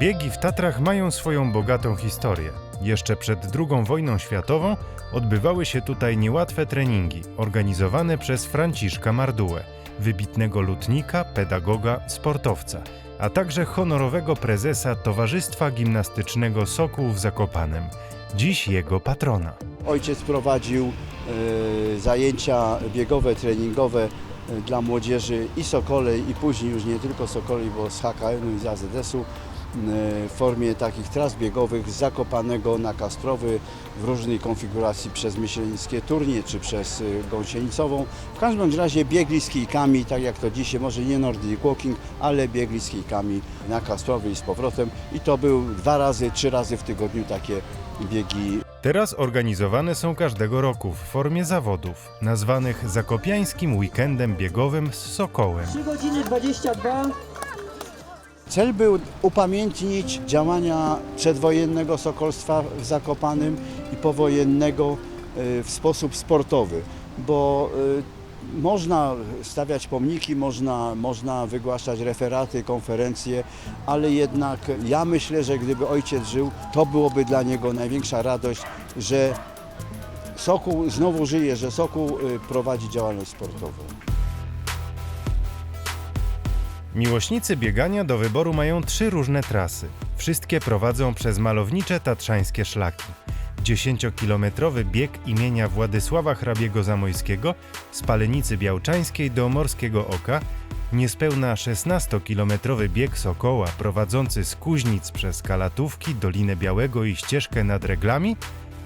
Biegi w Tatrach mają swoją bogatą historię. Jeszcze przed II wojną światową odbywały się tutaj niełatwe treningi organizowane przez Franciszka Mardułę, wybitnego lutnika, pedagoga, sportowca, a także honorowego prezesa Towarzystwa Gimnastycznego Sokół w Zakopanem, dziś jego patrona. Ojciec prowadził e, zajęcia biegowe, treningowe e, dla młodzieży i Sokolej i później już nie tylko Sokolej, bo z HKN-u i z AZS-u w formie takich tras biegowych z Zakopanego na Kasprowy w różnej konfiguracji przez Myślenickie Turnie czy przez e, Gąsienicową. W każdym razie biegli z kijkami, tak jak to dzisiaj, może nie Nordic Walking, ale biegli z kijkami na Kasprowy i z powrotem i to był dwa razy, trzy razy w tygodniu takie biegi Teraz organizowane są każdego roku w formie zawodów, nazwanych Zakopiańskim Weekendem Biegowym z Sokołem. 3 godziny 22. Cel był upamiętnić działania przedwojennego sokolstwa w Zakopanym i powojennego y, w sposób sportowy, bo y, można stawiać pomniki, można, można wygłaszać referaty, konferencje, ale jednak ja myślę, że gdyby ojciec żył, to byłoby dla niego największa radość, że Sokół znowu żyje, że Sokół y, prowadzi działalność sportową. Miłośnicy biegania do wyboru mają trzy różne trasy. Wszystkie prowadzą przez malownicze tatrzańskie szlaki. 10-kilometrowy bieg imienia Władysława Hrabiego Zamojskiego z Palenicy Białczańskiej do Morskiego Oka, niespełna 16-kilometrowy bieg Sokoła prowadzący z Kuźnic przez Kalatówki, Dolinę Białego i ścieżkę nad Reglami,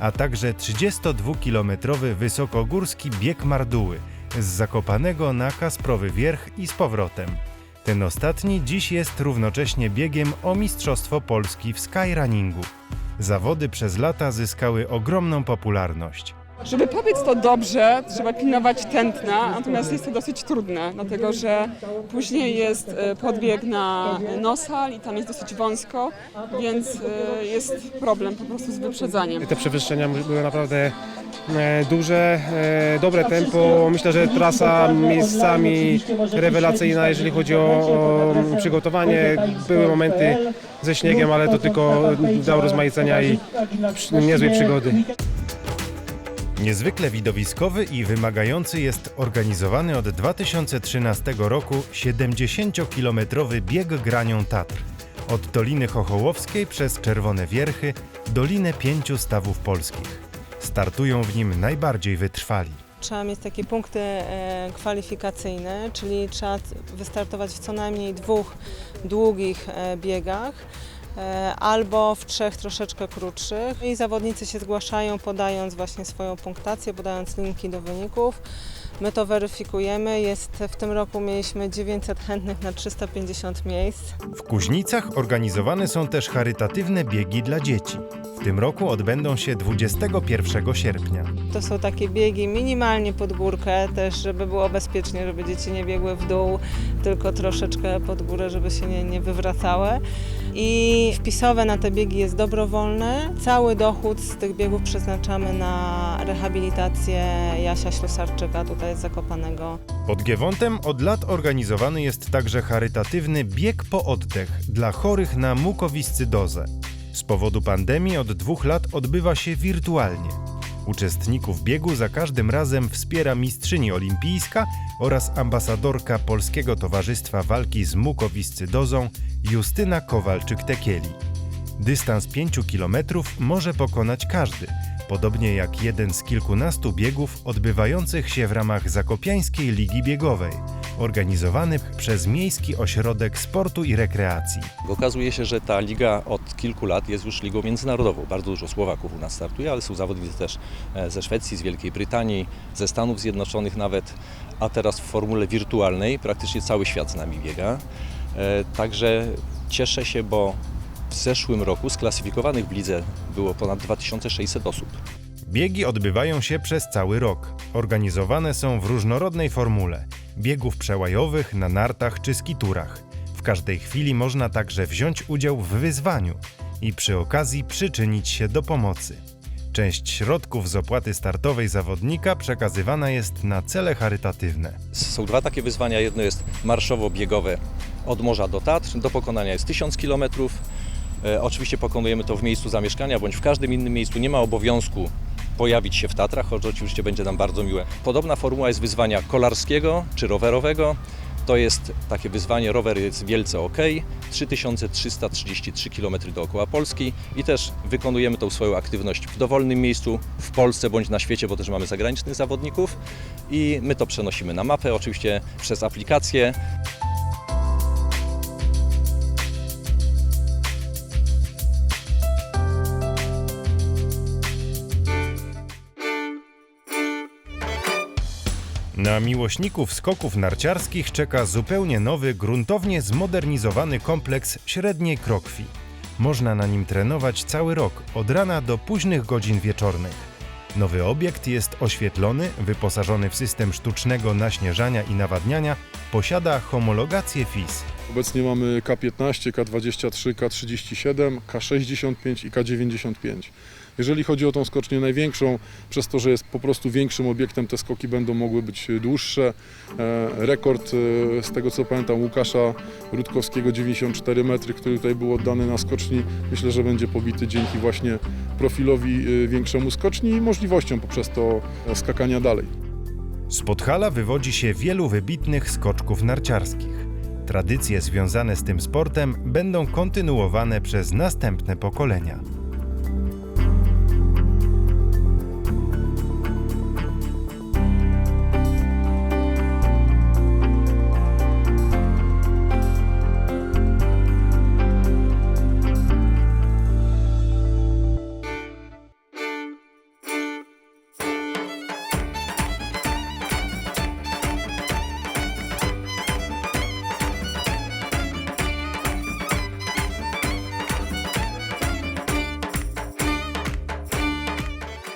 a także 32-kilometrowy wysokogórski bieg Marduły z Zakopanego na Kasprowy Wierch i z powrotem. Ten ostatni dziś jest równocześnie biegiem o Mistrzostwo Polski w skyrunningu. Zawody przez lata zyskały ogromną popularność. Żeby pobiec to dobrze, trzeba pilnować tętna, natomiast jest to dosyć trudne, dlatego że później jest e, podbieg na nosal i tam jest dosyć wąsko, więc e, jest problem po prostu z wyprzedzaniem. Te przewyższenia były naprawdę e, duże, dobre tempo. Myślę, że trasa miejscami rewelacyjna, jeżeli chodzi o, o przygotowanie. Były momenty ze śniegiem, ale to tylko dało rozmaicenia i niezłej przygody. Niezwykle widowiskowy i wymagający jest organizowany od 2013 roku 70-kilometrowy bieg granią Tatr. Od Doliny Chochołowskiej przez Czerwone Wierchy, Dolinę Pięciu Stawów Polskich. Startują w nim najbardziej wytrwali. Trzeba mieć takie punkty e, kwalifikacyjne, czyli trzeba wystartować w co najmniej dwóch długich e, biegach albo w trzech troszeczkę krótszych. I zawodnicy się zgłaszają podając właśnie swoją punktację, podając linki do wyników. My to weryfikujemy. Jest, w tym roku mieliśmy 900 chętnych na 350 miejsc. W Kuźnicach organizowane są też charytatywne biegi dla dzieci. W tym roku odbędą się 21 sierpnia. To są takie biegi minimalnie pod górkę, też żeby było bezpiecznie, żeby dzieci nie biegły w dół, tylko troszeczkę pod górę, żeby się nie, nie wywracały. I wpisowe na te biegi jest dobrowolne. Cały dochód z tych biegów przeznaczamy na rehabilitację Jasia Ślusarczyka, tutaj z Zakopanego. Pod Giewontem od lat organizowany jest także charytatywny bieg po oddech dla chorych na mukowiscydozę. Z powodu pandemii od dwóch lat odbywa się wirtualnie. Uczestników biegu za każdym razem wspiera mistrzyni olimpijska oraz ambasadorka Polskiego Towarzystwa Walki z Mukowiscydozą Justyna Kowalczyk-Tekieli. Dystans 5 km może pokonać każdy, podobnie jak jeden z kilkunastu biegów odbywających się w ramach Zakopiańskiej Ligi Biegowej, organizowanych przez Miejski Ośrodek Sportu i Rekreacji. Okazuje się, że ta liga od kilku lat jest już ligą międzynarodową. Bardzo dużo Słowaków u nas startuje, ale są zawodnicy też e, ze Szwecji, z Wielkiej Brytanii, ze Stanów Zjednoczonych nawet, a teraz w formule wirtualnej praktycznie cały świat z nami biega. E, Także cieszę się, bo w zeszłym roku sklasyfikowanych w lidze było ponad 2600 osób. Biegi odbywają się przez cały rok. Organizowane są w różnorodnej formule biegów przełajowych, na nartach czy skiturach. W każdej chwili można także wziąć udział w wyzwaniu i przy okazji przyczynić się do pomocy. Część środków z opłaty startowej zawodnika przekazywana jest na cele charytatywne. Są dwa takie wyzwania. Jedno jest marszowo-biegowe od morza do Tatr. Do pokonania jest 1000 km. E, Oczywiście pokonujemy to w miejscu zamieszkania bądź w każdym innym miejscu. Nie ma obowiązku pojawić się w Tatrach, choć oczywiście będzie nam bardzo miłe. Podobna formuła jest wyzwania kolarskiego czy rowerowego. To jest takie wyzwanie, rower jest wielce ok, 3333 km dookoła Polski i też wykonujemy tą swoją aktywność w dowolnym miejscu w Polsce bądź na świecie, bo też mamy zagranicznych zawodników i my to przenosimy na mapę, oczywiście przez aplikację. Na miłośników skoków narciarskich czeka zupełnie nowy, gruntownie zmodernizowany kompleks średniej krokwi. Można na nim trenować cały rok, od rana do późnych godzin wieczornych. Nowy obiekt jest oświetlony, wyposażony w system sztucznego naśnieżania i nawadniania, posiada homologację FIS. Obecnie mamy K15, K23, K37, K65 i K95. Jeżeli chodzi o tą skocznię największą, przez to, że jest po prostu większym obiektem, te skoki będą mogły być dłuższe. E, Rekord, e, z tego co pamiętam, Łukasza Rutkowskiego 94 metry, który tutaj był oddany na skoczni, myślę, że będzie pobity dzięki właśnie profilowi e, większemu skoczni i możliwościom poprzez to skakania dalej. Z Podhala wywodzi się wielu wybitnych skoczków narciarskich. Tradycje związane z tym sportem będą kontynuowane przez następne pokolenia.